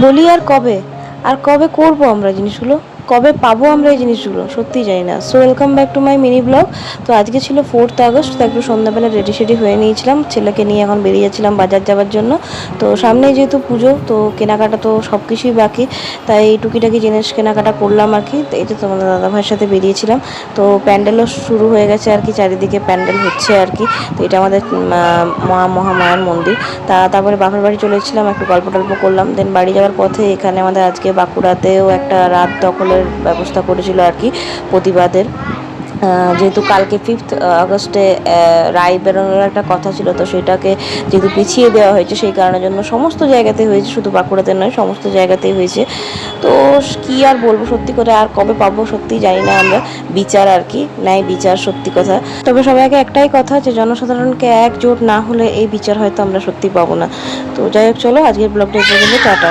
বলি আর কবে? আর কবে করব আমরা জিনিসগুলো? কবে পাবো আমরা এই জিনিসগুলো? সত্যি জানি না। So welcome back to my mini blog তো আজকে ছিল ফোর্থ আগস্ট, তো একটু সন্ধ্যাবেলা রেডি সেডি হয়ে নিয়েছিলাম। ছেলেকে নিয়ে এখন বেরিয়ে যাচ্ছিলাম বাজার যাওয়ার জন্য। তো সামনে যেহেতু পুজো, তো কেনাকাটা তো সব কিছুই বাকি। তাই টুকিটাকি জিনিস কেনাকাটা করলাম আর কি। এই তো তোমাদের দাদাভাইয়ের সাথে বেরিয়েছিলাম। তো প্যান্ডেলও শুরু হয়ে গেছে আর কি, চারিদিকে প্যান্ডেল হচ্ছে আর কি। তো এটা আমাদের মহা মহামায়ার মন্দির। তা তারপরে বাপের বাড়ি চলে এসেছিলাম, একটু গল্প টল্প করলাম। দেন বাড়ি যাওয়ার পথে এখানে আমাদের আজকে বাঁকুড়াতেও একটা রাত দখলের ব্যবস্থা করেছিল আর কি প্রতিবাদের। যেহেতু কালকে ফিফথ আগস্টে রায় বেরোনোর একটা কথা ছিল, তো সেটাকে যেহেতু পিছিয়ে দেওয়া হয়েছে, সেই কারণের জন্য সমস্ত জায়গাতে হয়েছে, শুধু বাঁকুড়াতে নয়, সমস্ত জায়গাতেই হয়েছে। তো কি আর বলব, সত্যি করে আর কবে পাবো সত্যি জানি না আমরা। বিচার আর কি, ন্যায় বিচার সত্যি কথা। তবে সবাইকে একটাই কথা যে, জনসাধারণকে একজোট না হলে এই বিচার হয়তো আমরা সত্যি পাবো না। তো যাই হোক, চলো আজকের ব্লগটা পর্যন্ত, টাটা।